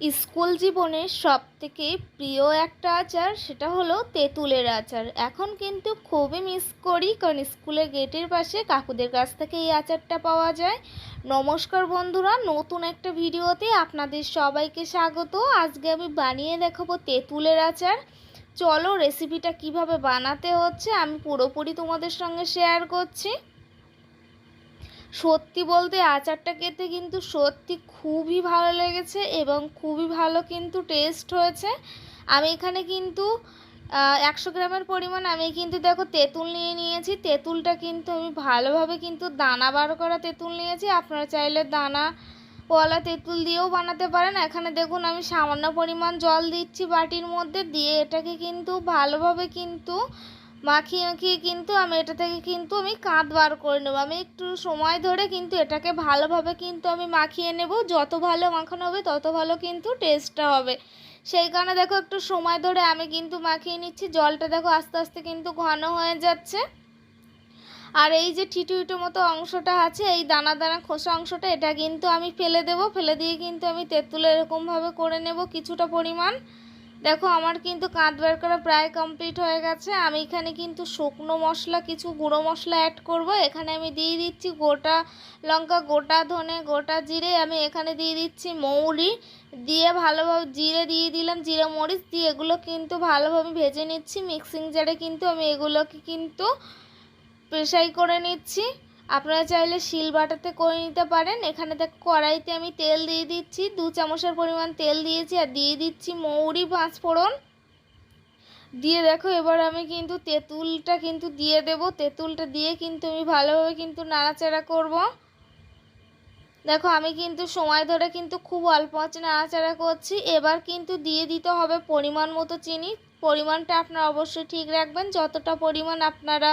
School জীবনের সব থেকে প্রিয় একটা আচার সেটা হলো তেঁতুলের আচার। এখন কিন্তু খুবই মিস করি কারণ স্কুলের গেটের পাশে কাকুদের কাছ থেকে এই আচারটা পাওয়া যায়। নমস্কার বন্ধুরা, নতুন একটা ভিডিওতে আপনাদের সবাইকে স্বাগত। আজকে আমি বানিয়ে দেখাবো তেঁতুলের আচার। চলো রেসিপিটা কীভাবে বানাতে হচ্ছে আমি পুরোপুরি তোমাদের সঙ্গে শেয়ার করছি। সত্যি বলতে আচারটা খেতে কিন্তু সত্যি খুবই ভালো লেগেছে এবং খুবই ভালো কিন্তু টেস্ট হয়েছে। আমি এখানে কিন্তু একশো গ্রামের পরিমাণ আমি কিন্তু দেখো তেঁতুল নিয়ে নিয়েছি। তেঁতুলটা কিন্তু আমি ভালোভাবে কিন্তু দানা বার করা তেঁতুল নিয়েছি। আপনারা চাইলে দানা পলা তেঁতুল দিয়েও বানাতে পারেন। এখানে দেখুন আমি সামান্য পরিমাণ জল দিচ্ছি বাটির মধ্যে। দিয়ে এটাকে কিন্তু ভালোভাবে কিন্তু মাখিয়ে মাখিয়ে কিন্তু আমি এটা থেকে কিন্তু আমি কাঁধ বার করে নেব। আমি একটু সময় ধরে কিন্তু এটাকে ভালোভাবে কিন্তু আমি মাখিয়ে নেব। যত ভালো মাখানো হবে, তত ভালো কিন্তু টেস্টটা হবে। সেই কারণে দেখো একটু সময় ধরে আমি কিন্তু মাখিয়ে নিচ্ছি। জলটা দেখো আস্তে আস্তে কিন্তু ঘন হয়ে যাচ্ছে। আর এই যে ঠিটু ইটু মতো অংশটা আছে, এই দানা দানা খোসা অংশটা, এটা কিন্তু আমি ফেলে দেব। ফেলে দিয়ে কিন্তু আমি তেঁতুল এরকমভাবে করে নেব কিছুটা পরিমাণ। দেখো, আমার কিন্তু কাঁধ বের করা প্রায় কমপ্লিট হয়ে গেছে। আমি এখানে কিন্তু শুকনো মশলা, কিছু গুঁড়ো মশলা অ্যাড করব। এখানে আমি দিয়ে দিচ্ছি গোটা লঙ্কা, গোটা ধনে, গোটা জিরে। আমি এখানে দিয়ে দিচ্ছি মৌরি। দিয়ে ভালোভাবে জিরে দিয়ে দিলাম, জিরে, মরিচ দিয়ে এগুলো কিন্তু ভালোভাবে ভেজে নিচ্ছি। মিক্সিং জারে কিন্তু আমি এগুলোকে কিন্তু পেশাই করে নিচ্ছি। আপনারা চাইলে শিল বাটাতে করে নিতে পারেন। এখানে দেখ কড়াইতে আমি তেল দিয়ে দিচ্ছি। দু চামচের পরিমাণ তেল দিয়েছি আর দিয়ে দিচ্ছি মৌরি পাঁচ ফোড়ন। দিয়ে দেখো এবার আমি কিন্তু তেঁতুলটা কিন্তু দিয়ে দেব। তেঁতুলটা দিয়ে কিন্তু আমি ভালোভাবে কিন্তু নাড়াচাড়া করব। দেখো আমি কিন্তু সময় ধরে কিন্তু খুব অল্প আছে নাড়াচাড়া করছি। এবার কিন্তু দিয়ে দিতে হবে পরিমাণ মতো চিনি। পরিমাণটা আপনারা অবশ্যই ঠিক রাখবেন। যতটা পরিমাণ আপনারা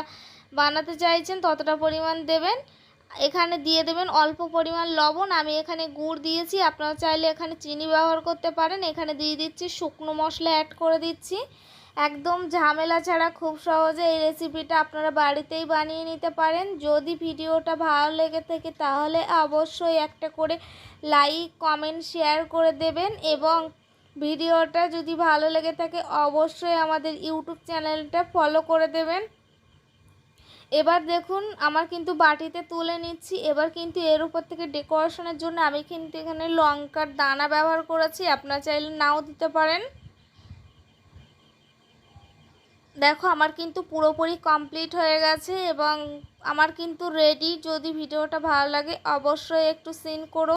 বানাতে চাইছেন, ততটা পরিমাণ দেবেন। এখানে দিয়ে দেবেন অল্প পরিমাণ লবণ। আমি এখানে গুড় দিয়েছি, আপনারা চাইলে এখানে চিনি ব্যবহার করতে পারেন। এখানে দিয়ে দিচ্ছি শুকনো মশলা অ্যাড করে দিচ্ছি। একদম ঝামেলা ছাড়া খুব সহজে এই রেসিপিটা আপনারা বাড়িতেই বানিয়ে নিতে পারেন। যদি ভিডিওটা ভালো লেগে থাকে তাহলে অবশ্যই একটা করে লাইক কমেন্ট শেয়ার করে দেবেন এবং ভিডিওটা যদি ভালো লেগে থাকে অবশ্যই আমাদের ইউটিউব চ্যানেলটা ফলো করে দেবেন। এবার দেখুন, আমার কিন্তু বাটিতে তুলে নিচ্ছি। এবার কিন্তু এর উপর থেকে ডেকোরেশনের জন্য আমি কিন্তু এখানে লঙ্কার দানা ব্যবহার করেছি। আপনারা চাইলে নাও দিতে পারেন। দেখো, আমার কিন্তু পুরোপুরি কমপ্লিট হয়ে গেছে এবং আমার কিন্তু রেডি। যদি ভিডিওটা ভালো লাগে, অবশ্যই একটু সিন করো।